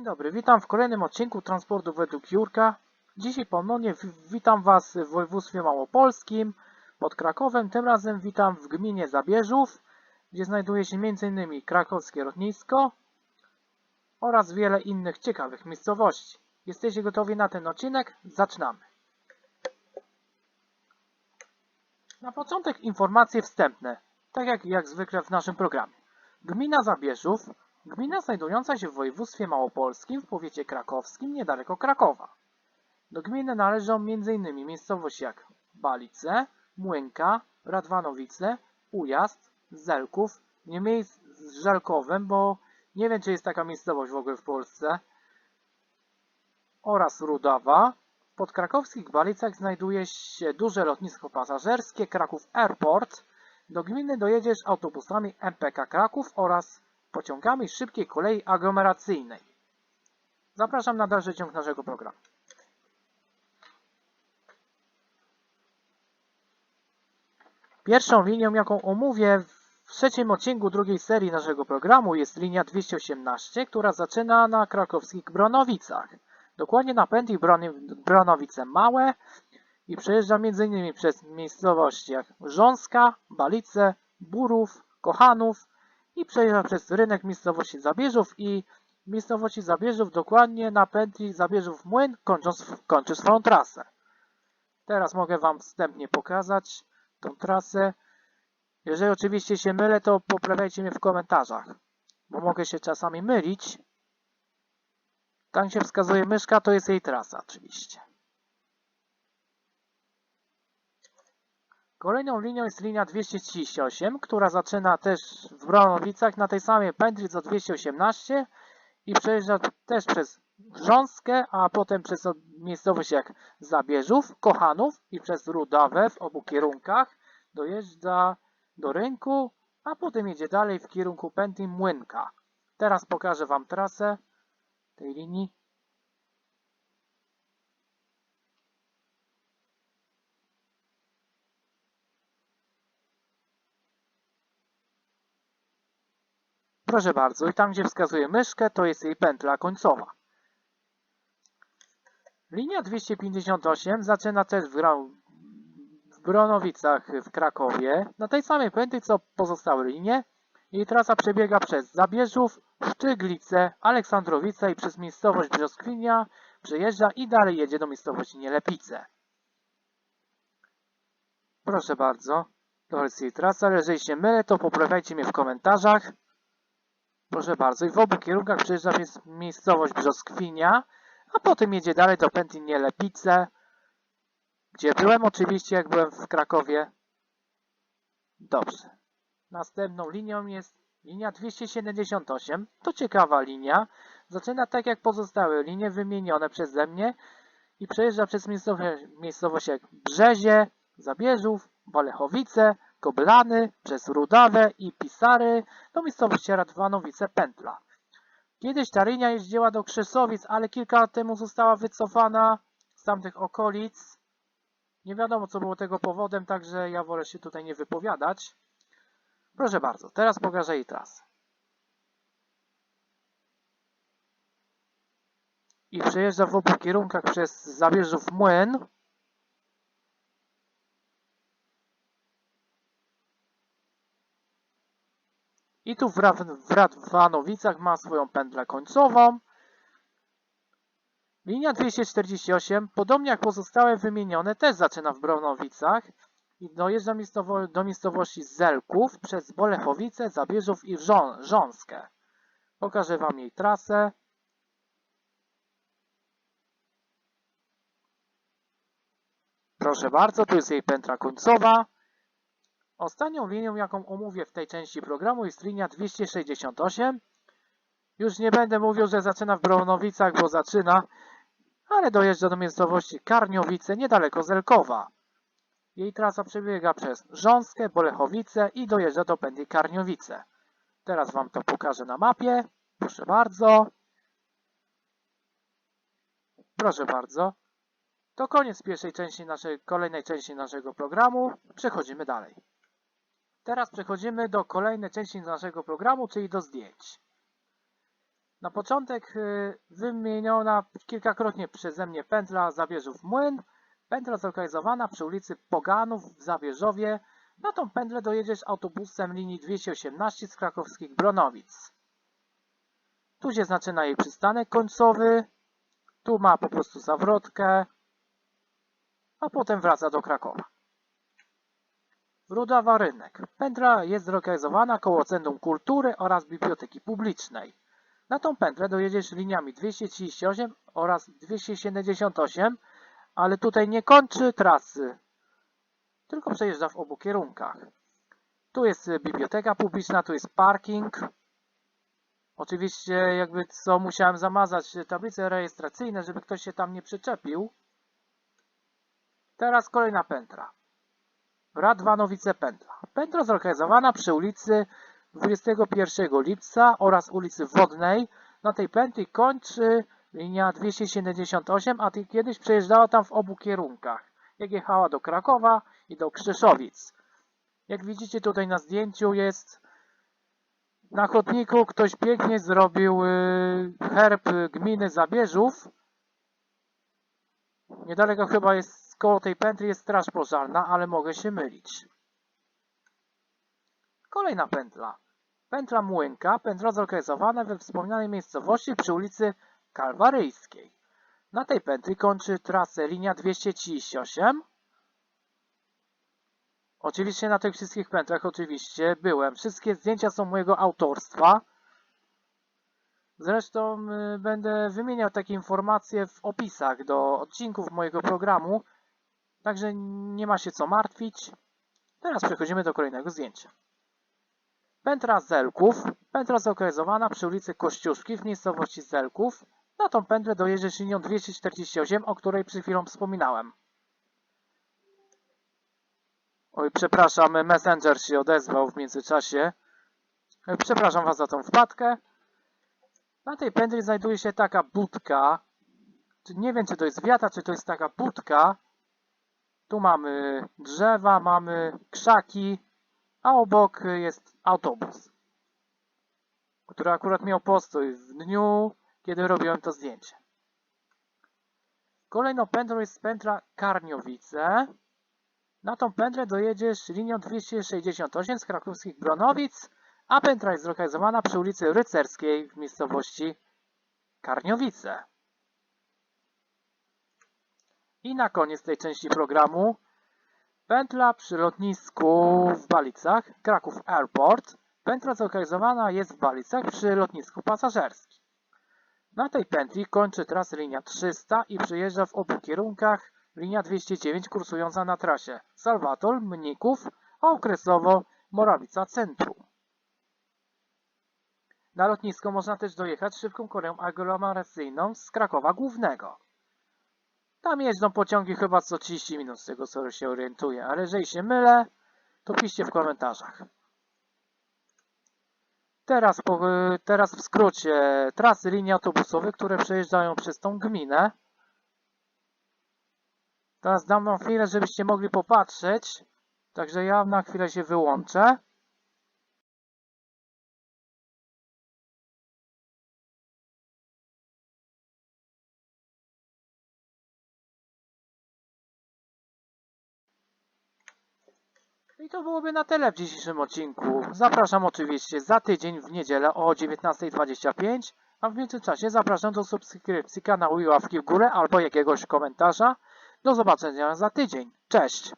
Dzień dobry, witam w kolejnym odcinku Transportu według Jurka. Dzisiaj ponownie witam Was w województwie małopolskim pod Krakowem. Tym razem witam w gminie Zabierzów, gdzie znajduje się m.in. krakowskie lotnisko oraz wiele innych ciekawych miejscowości. Jesteście gotowi na ten odcinek? Zaczynamy. Na początek informacje wstępne, tak jak, jak zwykle w naszym programie. Gmina Zabierzów Gmina znajdująca się w województwie małopolskim w powiecie krakowskim niedaleko Krakowa. Do gminy należą m.in. miejscowości jak Balice, Młynka, Radwanowice, Ujazd, Zelków, nie miejsc z Żelkowem, bo nie wiem czy jest taka miejscowość w ogóle w Polsce, oraz Rudawa. W podkrakowskich Balicach znajduje się duże lotnisko pasażerskie Kraków Airport. Do gminy dojedziesz autobusami MPK Kraków oraz pociągami szybkiej kolei aglomeracyjnej. Zapraszam na dalszy ciąg naszego programu. Pierwszą linią, jaką omówię w trzecim odcinku drugiej serii naszego programu jest linia 218, która zaczyna na krakowskich Bronowicach. Dokładnie na pętli Bronowice Małe i przejeżdża m.in. przez miejscowości jak Rząska, Balice, Burów, Kochanów, i przejeżdża przez rynek miejscowości Zabierzów i miejscowości Zabierzów dokładnie na pętli Zabierzów Młyn kończąc, kończy swoją trasę. Teraz mogę Wam wstępnie pokazać tą trasę. Jeżeli oczywiście się mylę, to poprawiajcie mnie w komentarzach, bo mogę się czasami mylić. Tam gdzie wskazuje myszka, to jest jej trasa oczywiście. Kolejną linią jest linia 238, która zaczyna też w Bronowicach na tej samej pętli co 218 i przejeżdża też przez Rząskę, a potem przez miejscowość jak Zabierzów, Kochanów i przez Rudawę w obu kierunkach dojeżdża do rynku, a potem jedzie dalej w kierunku pętli Młynka. Teraz pokażę Wam trasę tej linii. Proszę bardzo, i tam gdzie wskazuje myszkę, to jest jej pętla końcowa. Linia 258 zaczyna też w, w Bronowicach w Krakowie, na tej samej pętli co pozostałe linie. Jej trasa przebiega przez Zabierzów, Szczyglice, Aleksandrowice i przez miejscowość Brzoskwinia, przejeżdża i dalej jedzie do miejscowości Nielepice. Proszę bardzo, to jest jej trasa, jeżeli się mylę, to poprawiajcie mnie w komentarzach. Proszę bardzo, i w obu kierunkach przejeżdża więc miejscowość Brzoskwinia, a potem jedzie dalej do pętli Nielepice, gdzie byłem oczywiście, jak byłem w Krakowie. Dobrze. Następną linią jest linia 278. To ciekawa linia. Zaczyna tak jak pozostałe linie wymienione przeze mnie i przejeżdża przez miejscowość, miejscowość jak Brzezie, Zabierzów, Walechowice, Koblany, przez Rudawę i Pisary do miejscowości Radwanowice Pętla. Kiedyś ta linia jeździła do Krzesowic, ale kilka lat temu została wycofana z tamtych okolic. Nie wiadomo, co było tego powodem, także ja wolę się tutaj nie wypowiadać. Proszę bardzo, teraz pokażę jej trasę. I przejeżdża w obu kierunkach przez Zabierzów Młyn. I tu w, Radwanowicach ma swoją pętlę końcową. Linia 248, podobnie jak pozostałe wymienione, też zaczyna w Bronowicach i dojeżdża miejscowo- do miejscowości Zelków przez Bolechowice, Zabierzów i Żą- Rząskę. Pokażę Wam jej trasę. Proszę bardzo, tu jest jej pętla końcowa. Ostatnią linią, jaką omówię w tej części programu jest linia 268. Już nie będę mówił, że zaczyna w Bronowicach, bo zaczyna, ale dojeżdża do miejscowości Karniowice, niedaleko Zelkowa. Jej trasa przebiega przez Rząskę, Bolechowice i dojeżdża do pętli Karniowice. Teraz Wam to pokażę na mapie. Proszę bardzo. Proszę bardzo. To koniec pierwszej części naszej, kolejnej części naszego programu. Przechodzimy dalej. Teraz przechodzimy do kolejnej części naszego programu, czyli do zdjęć. Na początek y, wymieniona kilkakrotnie przeze mnie pętla Zabierzów Młyn. Pętla zlokalizowana przy ulicy Poganów w Zabierzowie. Na tą pętlę dojedziesz autobusem linii 218 z krakowskich Bronowic. Tu się zaczyna jej przystanek końcowy. Tu ma po prostu zawrotkę. A potem wraca do Krakowa. Rudawa Rynek. Pętla jest zlokalizowana koło Centrum Kultury oraz Biblioteki Publicznej. Na tą pętlę dojedziesz liniami 238 oraz 278, ale tutaj nie kończy trasy, tylko przejeżdża w obu kierunkach. Tu jest biblioteka publiczna, tu jest parking. Oczywiście jakby co musiałem zamazać tablice rejestracyjne, żeby ktoś się tam nie przyczepił. Teraz kolejna pętla. Radwanowice Pętla. Pętla zlokalizowana przy ulicy 21 lipca oraz ulicy Wodnej. Na tej pętli kończy linia 278, a kiedyś przejeżdżała tam w obu kierunkach. Jak jechała do Krakowa i do Krzeszowic. Jak widzicie tutaj na zdjęciu jest na chodniku ktoś pięknie zrobił y, herb gminy Zabierzów. Niedaleko chyba jest, koło tej pętli jest straż pożarna, ale mogę się mylić. Kolejna pętla. Pętla Młynka, pętla zlokalizowana we wspomnianej miejscowości przy ulicy Kalwaryjskiej. Na tej pętli kończy trasę linia 238. Oczywiście na tych wszystkich pętlach oczywiście byłem. Wszystkie zdjęcia są mojego autorstwa. Zresztą y, będę wymieniał takie informacje w opisach do odcinków mojego programu. Także nie ma się co martwić. Teraz przechodzimy do kolejnego zdjęcia. Pętla Zelków. Pętla zlokalizowana przy ulicy Kościuszki w miejscowości Zelków. Na tą pętlę dojedziesz linią 248, o której przed chwilą wspominałem. Oj, przepraszam, Messenger się odezwał w międzyczasie. Przepraszam Was za tą wpadkę. Na tej pętli znajduje się taka budka. Nie wiem, czy to jest wiata, czy to jest taka budka. Tu mamy drzewa, mamy krzaki, a obok jest autobus, który akurat miał postój w dniu, kiedy robiłem to zdjęcie. Kolejną pętlą jest pętla Karniowice. Na tą pętlę dojedziesz linią 268 z krakowskich Bronowic, a pętla jest zlokalizowana przy ulicy Rycerskiej w miejscowości Karniowice. I na koniec tej części programu pętla przy lotnisku w Balicach, Kraków Airport. Pętla zlokalizowana jest w Balicach przy lotnisku pasażerskim. Na tej pętli kończy trasę linia 300 i przyjeżdża w obu kierunkach linia 209 kursująca na trasie Salvatol, Mników, a okresowo Morawica Centrum. Na lotnisko można też dojechać szybką koleją aglomeracyjną z Krakowa Głównego. Tam jeżdżą pociągi chyba co 30 minut, z tego co się orientuję, ale jeżeli się mylę, to piszcie w komentarzach. Teraz, po, teraz w skrócie trasy linii autobusowych, które przejeżdżają przez tą gminę. Teraz dam wam chwilę, żebyście mogli popatrzeć. Także ja na chwilę się wyłączę. To byłoby na tyle w dzisiejszym odcinku. Zapraszam oczywiście za tydzień w niedzielę o 19.25, a w międzyczasie zapraszam do subskrypcji kanału i ławki w górę albo jakiegoś komentarza. Do zobaczenia za tydzień. Cześć!